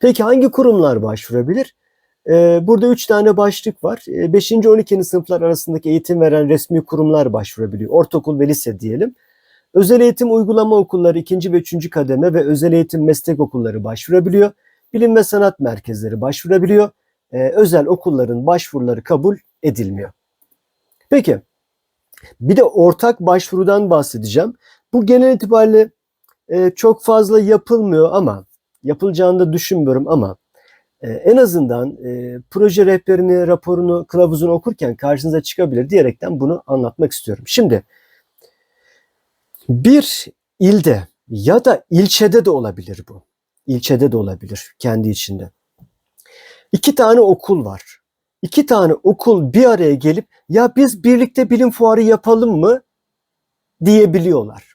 Peki hangi kurumlar başvurabilir? Ee, burada 3 tane başlık var. 5. 12. sınıflar arasındaki eğitim veren resmi kurumlar başvurabiliyor. Ortaokul ve lise diyelim. Özel eğitim uygulama okulları 2. ve 3. kademe ve özel eğitim meslek okulları başvurabiliyor. Bilim ve sanat merkezleri başvurabiliyor. Ee, özel okulların başvuruları kabul edilmiyor. Peki bir de ortak başvurudan bahsedeceğim. Bu genel itibariyle e, çok fazla yapılmıyor ama yapılacağını da düşünmüyorum ama e, en azından e, proje rehberini, raporunu, kılavuzunu okurken karşınıza çıkabilir diyerekten bunu anlatmak istiyorum. Şimdi bir ilde ya da ilçede de olabilir bu. İlçede de olabilir kendi içinde. İki tane okul var. İki tane okul bir araya gelip ya biz birlikte bilim fuarı yapalım mı diyebiliyorlar.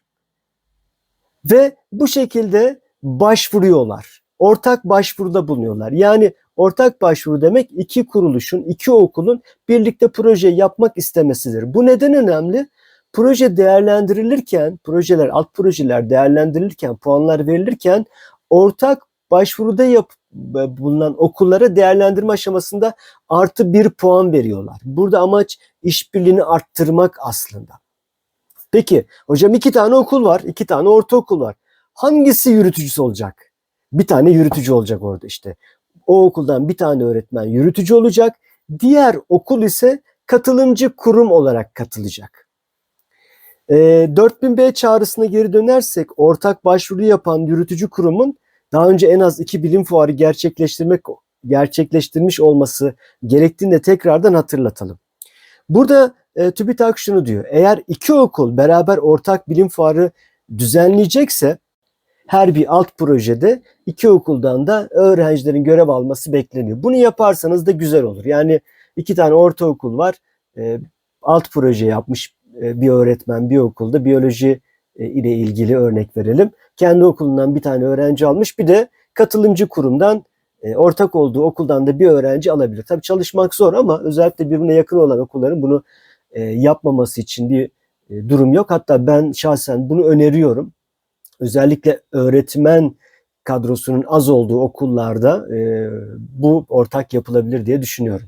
Ve bu şekilde başvuruyorlar. Ortak başvuruda bulunuyorlar. Yani ortak başvuru demek iki kuruluşun, iki okulun birlikte proje yapmak istemesidir. Bu neden önemli? Proje değerlendirilirken, projeler, alt projeler değerlendirilirken, puanlar verilirken ortak başvuruda yap, bulunan okullara değerlendirme aşamasında artı bir puan veriyorlar. Burada amaç işbirliğini arttırmak aslında. Peki hocam iki tane okul var, iki tane ortaokul var. Hangisi yürütücüsü olacak? Bir tane yürütücü olacak orada işte. O okuldan bir tane öğretmen yürütücü olacak. Diğer okul ise katılımcı kurum olarak katılacak. E, 4000B çağrısına geri dönersek ortak başvuru yapan yürütücü kurumun daha önce en az iki bilim fuarı gerçekleştirmek gerçekleştirmiş olması gerektiğini de tekrardan hatırlatalım. Burada e, TÜBİTAK şunu diyor. Eğer iki okul beraber ortak bilim fuarı düzenleyecekse her bir alt projede iki okuldan da öğrencilerin görev alması bekleniyor. Bunu yaparsanız da güzel olur. Yani iki tane ortaokul var. E, alt proje yapmış e, bir öğretmen bir okulda biyoloji e, ile ilgili örnek verelim. Kendi okulundan bir tane öğrenci almış bir de katılımcı kurumdan e, ortak olduğu okuldan da bir öğrenci alabilir. Tabii çalışmak zor ama özellikle birbirine yakın olan okulların bunu e, yapmaması için bir e, durum yok. Hatta ben şahsen bunu öneriyorum. Özellikle öğretmen kadrosunun az olduğu okullarda e, bu ortak yapılabilir diye düşünüyorum.